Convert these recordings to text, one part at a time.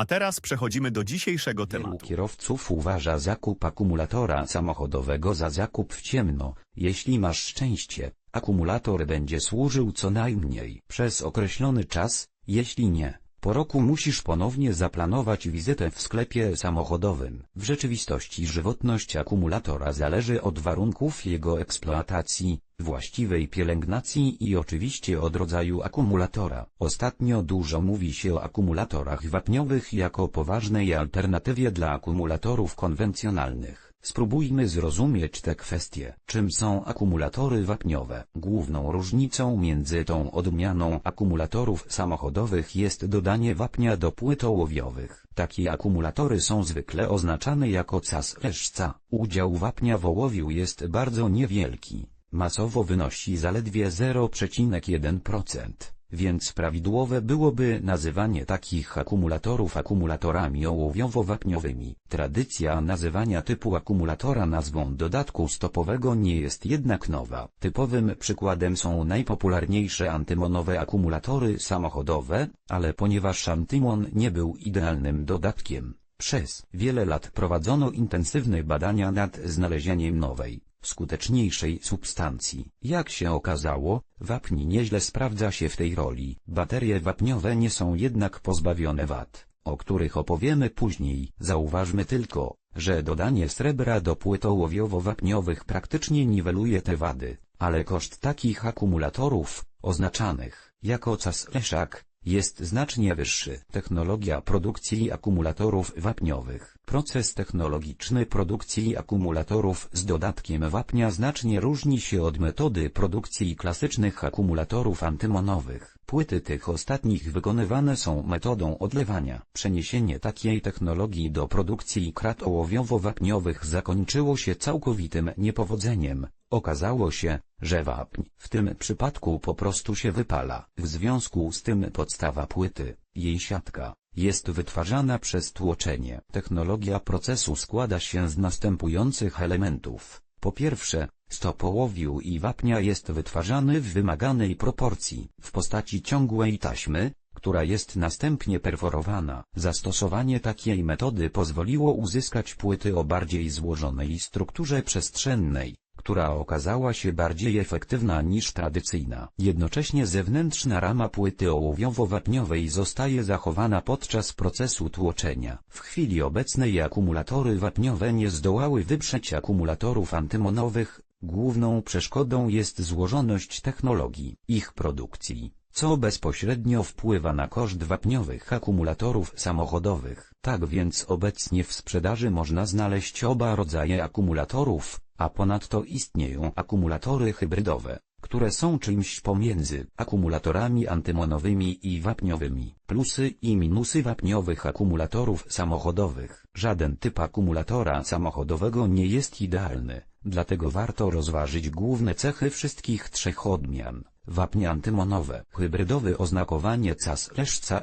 A teraz przechodzimy do dzisiejszego Wielu tematu. kierowców uważa zakup akumulatora samochodowego za zakup w ciemno. Jeśli masz szczęście, akumulator będzie służył co najmniej przez określony czas, jeśli nie, po roku musisz ponownie zaplanować wizytę w sklepie samochodowym. W rzeczywistości żywotność akumulatora zależy od warunków jego eksploatacji, właściwej pielęgnacji i oczywiście od rodzaju akumulatora. Ostatnio dużo mówi się o akumulatorach wapniowych jako poważnej alternatywie dla akumulatorów konwencjonalnych. Spróbujmy zrozumieć te kwestie. Czym są akumulatory wapniowe? Główną różnicą między tą odmianą akumulatorów samochodowych jest dodanie wapnia do płyt ołowiowych. Takie akumulatory są zwykle oznaczane jako cas-leszca. Udział wapnia w ołowiu jest bardzo niewielki. Masowo wynosi zaledwie 0,1%, więc prawidłowe byłoby nazywanie takich akumulatorów akumulatorami ołowiowo-wapniowymi. Tradycja nazywania typu akumulatora nazwą dodatku stopowego nie jest jednak nowa. Typowym przykładem są najpopularniejsze antymonowe akumulatory samochodowe, ale ponieważ antymon nie był idealnym dodatkiem, przez wiele lat prowadzono intensywne badania nad znalezieniem nowej, skuteczniejszej substancji. Jak się okazało, wapń nieźle sprawdza się w tej roli. Baterie wapniowe nie są jednak pozbawione wad, o których opowiemy później. Zauważmy tylko, że dodanie srebra do płyt ołowiowo-wapniowych praktycznie niweluje te wady, ale koszt takich akumulatorów, oznaczanych jako cas-leszak, jest znacznie wyższy. Technologia produkcji akumulatorów wapniowych. Proces technologiczny produkcji akumulatorów z dodatkiem wapnia znacznie różni się od metody produkcji klasycznych akumulatorów antymonowych. Płyty tych ostatnich wykonywane są metodą odlewania. Przeniesienie takiej technologii do produkcji krat ołowiowo-wapniowych zakończyło się całkowitym niepowodzeniem. Okazało się, że wapń w tym przypadku po prostu się wypala. W związku z tym podstawa płyty, jej siatka, jest wytwarzana przez tłoczenie. Technologia procesu składa się z następujących elementów. Po pierwsze, stop ołowiu i wapnia jest wytwarzany w wymaganej proporcji, w postaci ciągłej taśmy, która jest następnie perforowana. Zastosowanie takiej metody pozwoliło uzyskać płyty o bardziej złożonej strukturze przestrzennej, która okazała się bardziej efektywna niż tradycyjna. Jednocześnie zewnętrzna rama płyty ołowiowo-wapniowej zostaje zachowana podczas procesu tłoczenia. W chwili obecnej akumulatory wapniowe nie zdołały wyprzeć akumulatorów antymonowych, główną przeszkodą jest złożoność technologii ich produkcji co bezpośrednio wpływa na koszt wapniowych akumulatorów samochodowych. Tak więc obecnie w sprzedaży można znaleźć oba rodzaje akumulatorów, a ponadto istnieją akumulatory hybrydowe, które są czymś pomiędzy akumulatorami antymonowymi i wapniowymi. Plusy i minusy wapniowych akumulatorów samochodowych. Żaden typ akumulatora samochodowego nie jest idealny, dlatego warto rozważyć główne cechy wszystkich trzech odmian wapnie antymonowe, hybrydowy oznakowanie CAS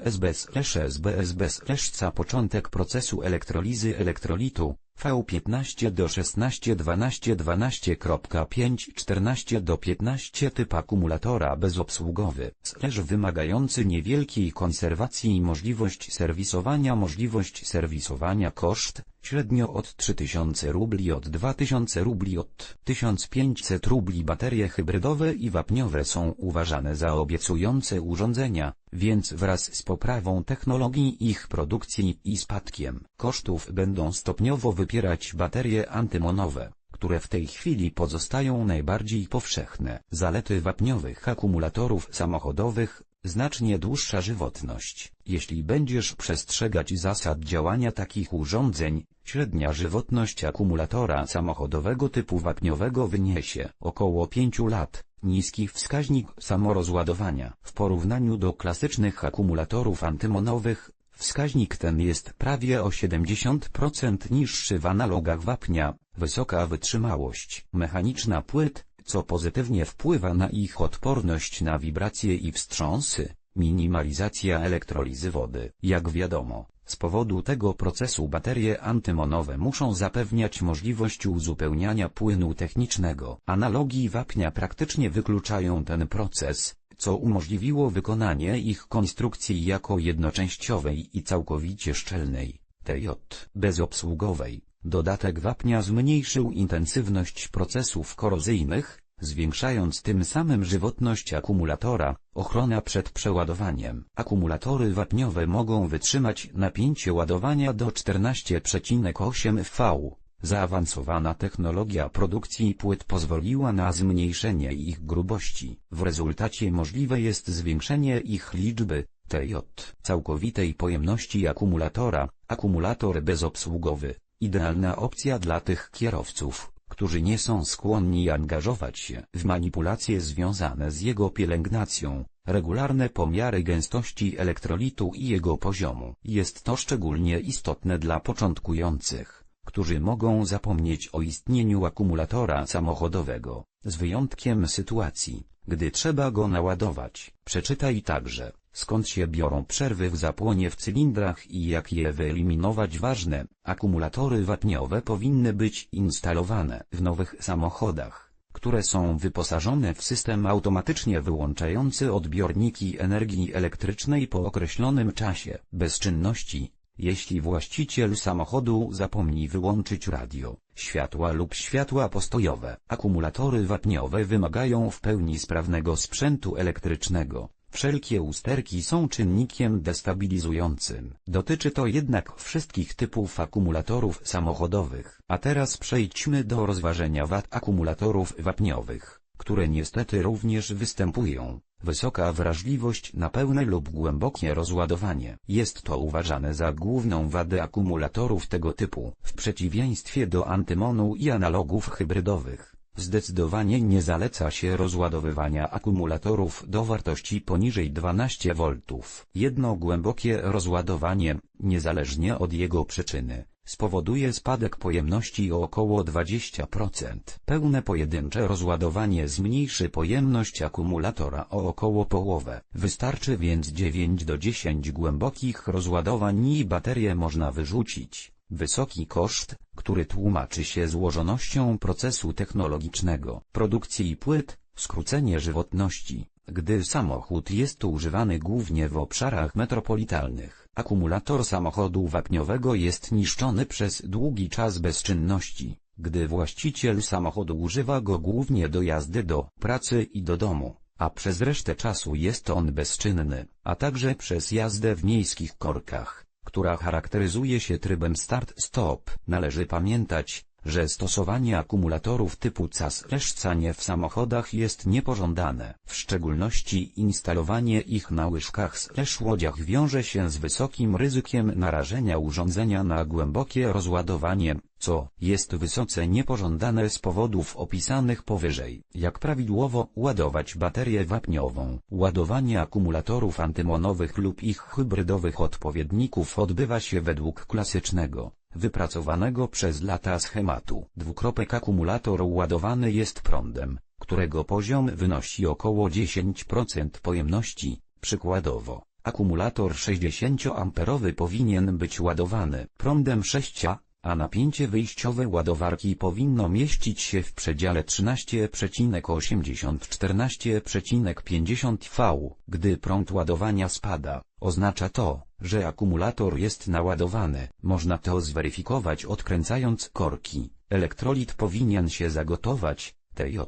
SBS lesz SBS leszca początek procesu elektrolizy elektrolitu, V15 do 16 12 12.5 14 do 15 typ akumulatora bezobsługowy, slash wymagający niewielkiej konserwacji i możliwość serwisowania. Możliwość serwisowania koszt, średnio od 3000 rubli od 2000 rubli od 1500 rubli. Baterie hybrydowe i wapniowe są uważane za obiecujące urządzenia, więc wraz z poprawą technologii ich produkcji i spadkiem kosztów będą stopniowo wypierać baterie antymonowe, które w tej chwili pozostają najbardziej powszechne. Zalety wapniowych akumulatorów samochodowych Znacznie dłuższa żywotność. Jeśli będziesz przestrzegać zasad działania takich urządzeń, średnia żywotność akumulatora samochodowego typu wapniowego wyniesie około 5 lat. Niski wskaźnik samorozładowania. W porównaniu do klasycznych akumulatorów antymonowych, wskaźnik ten jest prawie o 70% niższy w analogach wapnia. Wysoka wytrzymałość. Mechaniczna płyt, co pozytywnie wpływa na ich odporność na wibracje i wstrząsy. Minimalizacja elektrolizy wody. Jak wiadomo, z powodu tego procesu baterie antymonowe muszą zapewniać możliwość uzupełniania płynu technicznego. Analogii wapnia praktycznie wykluczają ten proces, co umożliwiło wykonanie ich konstrukcji jako jednoczęściowej i całkowicie szczelnej, TJ, bezobsługowej. Dodatek wapnia zmniejszył intensywność procesów korozyjnych, zwiększając tym samym żywotność akumulatora, ochrona przed przeładowaniem. Akumulatory wapniowe mogą wytrzymać napięcie ładowania do 14,8 V. Zaawansowana technologia produkcji płyt pozwoliła na zmniejszenie ich grubości. W rezultacie możliwe jest zwiększenie ich liczby, TJ, całkowitej pojemności akumulatora, akumulator bezobsługowy, idealna opcja dla tych kierowców, którzy nie są skłonni angażować się w manipulacje związane z jego pielęgnacją, regularne pomiary gęstości elektrolitu i jego poziomu. Jest to szczególnie istotne dla początkujących, którzy mogą zapomnieć o istnieniu akumulatora samochodowego, z wyjątkiem sytuacji, gdy trzeba go naładować. Przeczytaj także, skąd się biorą przerwy w zapłonie w cylindrach i jak je wyeliminować. Ważne, akumulatory wapniowe powinny być instalowane w nowych samochodach, które są wyposażone w system automatycznie wyłączający odbiorniki energii elektrycznej po określonym czasie bezczynności. Jeśli właściciel samochodu zapomni wyłączyć radio, światła lub światła postojowe, akumulatory wapniowe wymagają w pełni sprawnego sprzętu elektrycznego. Wszelkie usterki są czynnikiem destabilizującym. Dotyczy to jednak wszystkich typów akumulatorów samochodowych. A teraz przejdźmy do rozważenia wad akumulatorów wapniowych, które niestety również występują. Wysoka wrażliwość na pełne lub głębokie rozładowanie. Jest to uważane za główną wadę akumulatorów tego typu, w przeciwieństwie do antymonu i analogów hybrydowych. Zdecydowanie nie zaleca się rozładowywania akumulatorów do wartości poniżej 12 V. Jedno głębokie rozładowanie, niezależnie od jego przyczyny, spowoduje spadek pojemności o około 20%. Pełne pojedyncze rozładowanie zmniejszy pojemność akumulatora o około połowę. Wystarczy więc 9 do 10 głębokich rozładowań i baterię można wyrzucić. Wysoki koszt, który tłumaczy się złożonością procesu technologicznego, produkcji płyt, skrócenie żywotności, gdy samochód jest używany głównie w obszarach metropolitalnych. Akumulator samochodu wapniowego jest niszczony przez długi czas bezczynności, gdy właściciel samochodu używa go głównie do jazdy do pracy i do domu, a przez resztę czasu jest on bezczynny, a także przez jazdę w miejskich korkach która charakteryzuje się trybem start-stop. Należy pamiętać, że stosowanie akumulatorów typu CAS-nie w samochodach jest niepożądane. W szczególności instalowanie ich na łyżkach-łodziach wiąże się z wysokim ryzykiem narażenia urządzenia na głębokie rozładowanie, co jest wysoce niepożądane z powodów opisanych powyżej. Jak prawidłowo ładować baterię wapniową? Ładowanie akumulatorów antymonowych lub ich hybrydowych odpowiedników odbywa się według klasycznego, wypracowanego przez lata schematu. Dwukropek akumulator ładowany jest prądem, którego poziom wynosi około 10% pojemności, przykładowo. Akumulator 60A powinien być ładowany prądem 6 A, napięcie wyjściowe ładowarki powinno mieścić się w przedziale 13,80-14,50 V. Gdy prąd ładowania spada, oznacza to, że akumulator jest naładowany. Można to zweryfikować odkręcając korki. Elektrolit powinien się zagotować, TJ.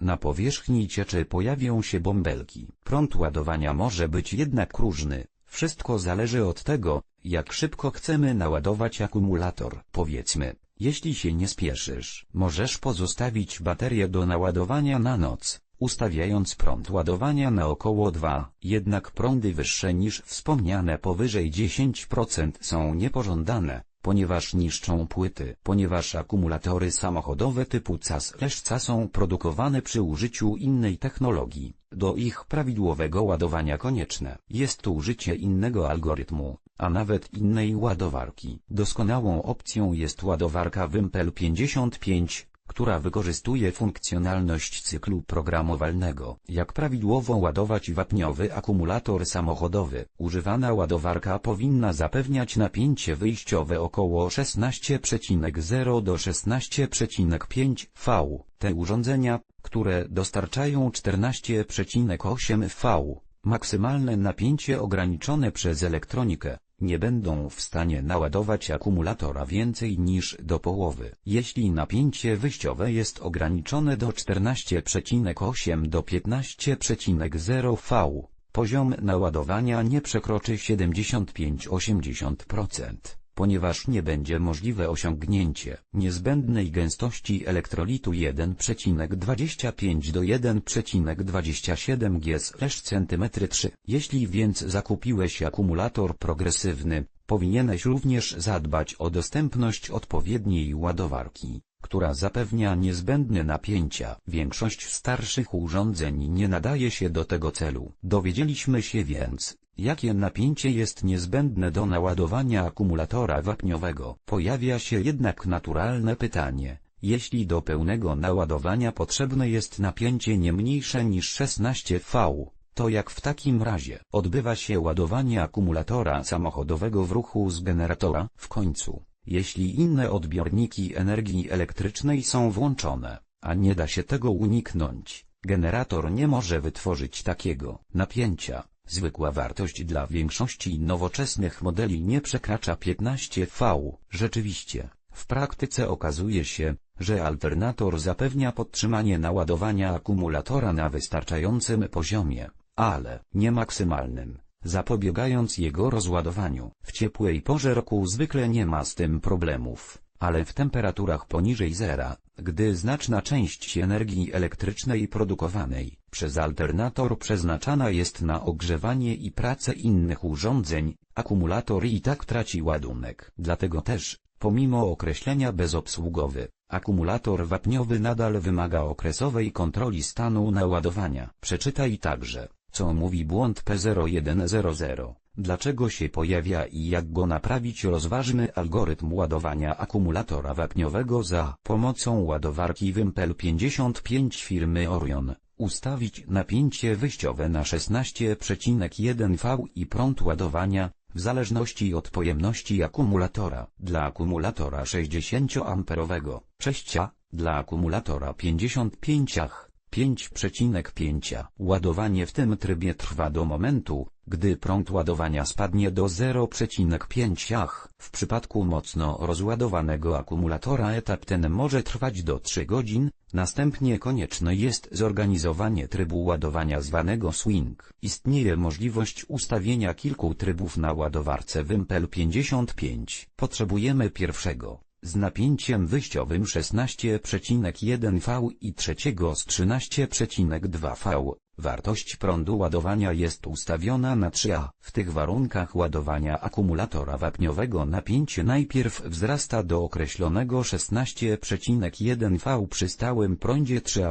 Na powierzchni cieczy pojawią się bąbelki. Prąd ładowania może być jednak różny. Wszystko zależy od tego, jak szybko chcemy naładować akumulator. Powiedzmy, jeśli się nie spieszysz, możesz pozostawić baterię do naładowania na noc, ustawiając prąd ładowania na około 2. Jednak prądy wyższe niż wspomniane powyżej 10% są niepożądane, ponieważ niszczą płyty. Ponieważ akumulatory samochodowe typu CAS-ca są produkowane przy użyciu innej technologii, do ich prawidłowego ładowania konieczne jest użycie innego algorytmu, a nawet innej ładowarki. Doskonałą opcją jest ładowarka Wimpel 55, która wykorzystuje funkcjonalność cyklu programowalnego. Jak prawidłowo ładować wapniowy akumulator samochodowy? Używana ładowarka powinna zapewniać napięcie wyjściowe około 16,0 do 16,5 V. Te urządzenia, które dostarczają 14,8 V, maksymalne napięcie ograniczone przez elektronikę, nie będą w stanie naładować akumulatora więcej niż do połowy. Jeśli napięcie wyjściowe jest ograniczone do 14,8 do 15,0 V, poziom naładowania nie przekroczy 75-80%, ponieważ nie będzie możliwe osiągnięcie niezbędnej gęstości elektrolitu 1,25 do 1,27 g/cm3. Jeśli więc zakupiłeś akumulator progresywny, powinieneś również zadbać o dostępność odpowiedniej ładowarki która zapewnia niezbędne napięcia. Większość starszych urządzeń nie nadaje się do tego celu. Dowiedzieliśmy się więc, jakie napięcie jest niezbędne do naładowania akumulatora wapniowego. Pojawia się jednak naturalne pytanie, jeśli do pełnego naładowania potrzebne jest napięcie nie mniejsze niż 16 V, to jak w takim razie odbywa się ładowanie akumulatora samochodowego w ruchu z generatora? W końcu, jeśli inne odbiorniki energii elektrycznej są włączone, a nie da się tego uniknąć, generator nie może wytworzyć takiego napięcia. Zwykła wartość dla większości nowoczesnych modeli nie przekracza 15 V. Rzeczywiście, w praktyce okazuje się, że alternator zapewnia podtrzymanie naładowania akumulatora na wystarczającym poziomie, ale nie maksymalnym zapobiegając jego rozładowaniu. W ciepłej porze roku zwykle nie ma z tym problemów, ale w temperaturach poniżej zera, gdy znaczna część energii elektrycznej produkowanej przez alternator przeznaczana jest na ogrzewanie i pracę innych urządzeń, akumulator i tak traci ładunek. Dlatego też, pomimo określenia bezobsługowy, akumulator wapniowy nadal wymaga okresowej kontroli stanu naładowania. Przeczytaj także co mówi błąd P0100? Dlaczego się pojawia i jak go naprawić rozważmy algorytm ładowania akumulatora wapniowego za pomocą ładowarki Wimpel 55 firmy Orion. Ustawić napięcie wyjściowe na 16,1 V i prąd ładowania, w zależności od pojemności akumulatora. Dla akumulatora 60A 6 A, dla akumulatora 55 Ah. 5,5. Ładowanie w tym trybie trwa do momentu, gdy prąd ładowania spadnie do 0,5 Ah. W przypadku mocno rozładowanego akumulatora etap ten może trwać do 3 godzin, następnie konieczne jest zorganizowanie trybu ładowania zwanego swing. Istnieje możliwość ustawienia kilku trybów na ładowarce Wimpel 55. Potrzebujemy pierwszego z napięciem wyjściowym 16,1 V i trzeciego z 13,2 V. Wartość prądu ładowania jest ustawiona na 3A. W tych warunkach ładowania akumulatora wapniowego napięcie najpierw wzrasta do określonego 16,1 V przy stałym prądzie 3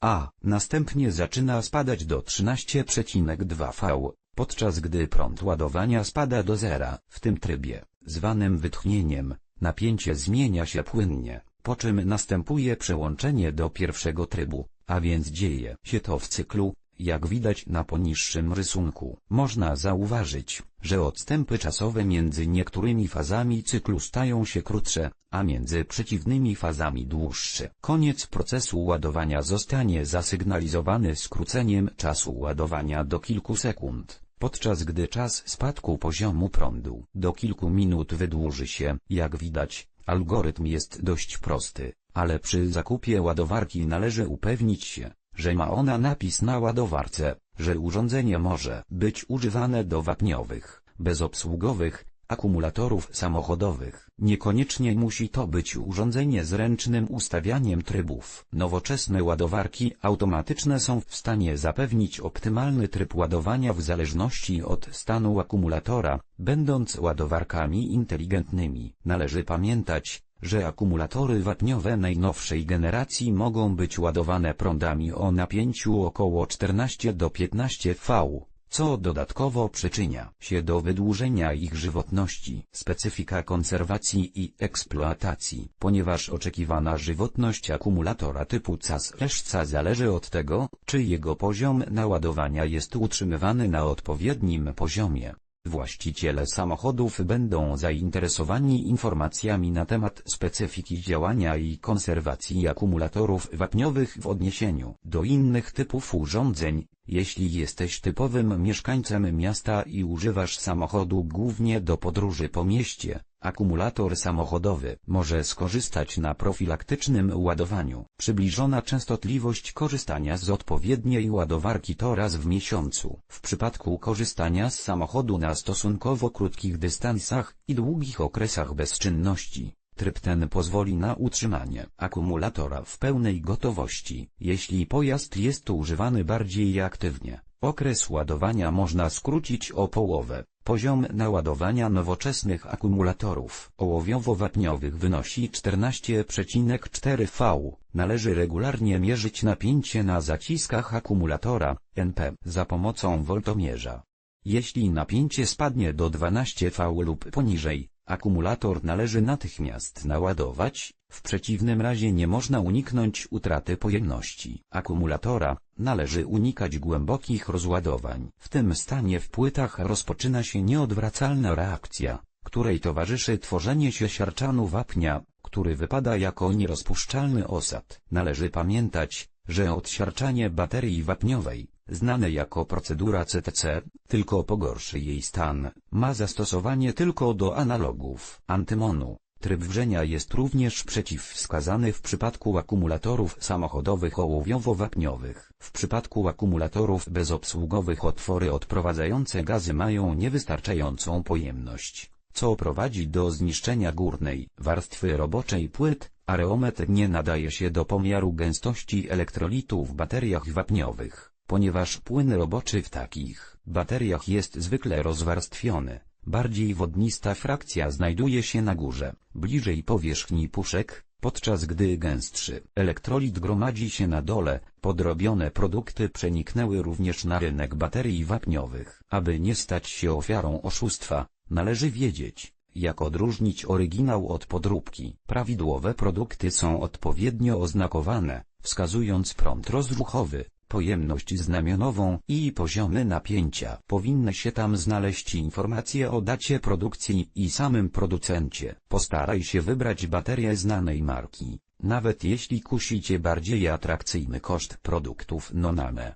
A, następnie zaczyna spadać do 13,2 V, podczas gdy prąd ładowania spada do zera. W tym trybie, zwanym wytchnieniem, Napięcie zmienia się płynnie, po czym następuje przełączenie do pierwszego trybu, a więc dzieje się to w cyklu, jak widać na poniższym rysunku. Można zauważyć, że odstępy czasowe między niektórymi fazami cyklu stają się krótsze, a między przeciwnymi fazami dłuższe. Koniec procesu ładowania zostanie zasygnalizowany skróceniem czasu ładowania do kilku sekund podczas gdy czas spadku poziomu prądu do kilku minut wydłuży się. Jak widać, algorytm jest dość prosty, ale przy zakupie ładowarki należy upewnić się, że ma ona napis na ładowarce, że urządzenie może być używane do wapniowych, bezobsługowych, akumulatorów samochodowych. Niekoniecznie musi to być urządzenie z ręcznym ustawianiem trybów. Nowoczesne ładowarki automatyczne są w stanie zapewnić optymalny tryb ładowania w zależności od stanu akumulatora, będąc ładowarkami inteligentnymi. Należy pamiętać, że akumulatory wapniowe najnowszej generacji mogą być ładowane prądami o napięciu około 14 do 15 V co dodatkowo przyczynia się do wydłużenia ich żywotności. Specyfika konserwacji i eksploatacji, ponieważ oczekiwana żywotność akumulatora typu CAS-RESZCA zależy od tego, czy jego poziom naładowania jest utrzymywany na odpowiednim poziomie. Właściciele samochodów będą zainteresowani informacjami na temat specyfiki działania i konserwacji akumulatorów wapniowych w odniesieniu do innych typów urządzeń. Jeśli jesteś typowym mieszkańcem miasta i używasz samochodu głównie do podróży po mieście, akumulator samochodowy może skorzystać na profilaktycznym ładowaniu. Przybliżona częstotliwość korzystania z odpowiedniej ładowarki to raz w miesiącu. W przypadku korzystania z samochodu na stosunkowo krótkich dystansach i długich okresach bezczynności, Tryb ten pozwoli na utrzymanie akumulatora w pełnej gotowości, jeśli pojazd jest używany bardziej aktywnie. Okres ładowania można skrócić o połowę. Poziom naładowania nowoczesnych akumulatorów ołowiowo-wapniowych wynosi 14,4 V. Należy regularnie mierzyć napięcie na zaciskach akumulatora NP za pomocą voltomierza. Jeśli napięcie spadnie do 12 V lub poniżej, akumulator należy natychmiast naładować, w przeciwnym razie nie można uniknąć utraty pojemności akumulatora, należy unikać głębokich rozładowań. W tym stanie w płytach rozpoczyna się nieodwracalna reakcja, której towarzyszy tworzenie się siarczanu wapnia, który wypada jako nierozpuszczalny osad. Należy pamiętać, że odsiarczanie baterii wapniowej, znane jako procedura CTC, tylko pogorszy jej stan, ma zastosowanie tylko do analogów antymonu. Tryb wrzenia jest również przeciwwskazany w przypadku akumulatorów samochodowych ołowiowo-wapniowych. W przypadku akumulatorów bezobsługowych otwory odprowadzające gazy mają niewystarczającą pojemność, co prowadzi do zniszczenia górnej warstwy roboczej płyt, Areometr nie nadaje się do pomiaru gęstości elektrolitu w bateriach wapniowych, ponieważ płyn roboczy w takich bateriach jest zwykle rozwarstwiony. Bardziej wodnista frakcja znajduje się na górze, bliżej powierzchni puszek, podczas gdy gęstszy elektrolit gromadzi się na dole. Podrobione produkty przeniknęły również na rynek baterii wapniowych. Aby nie stać się ofiarą oszustwa, należy wiedzieć, jak odróżnić oryginał od podróbki? Prawidłowe produkty są odpowiednio oznakowane, wskazując prąd rozruchowy, pojemność znamionową i poziomy napięcia. Powinny się tam znaleźć informacje o dacie produkcji i samym producencie. Postaraj się wybrać baterię znanej marki, nawet jeśli kusi Cię bardziej atrakcyjny koszt produktów Noname.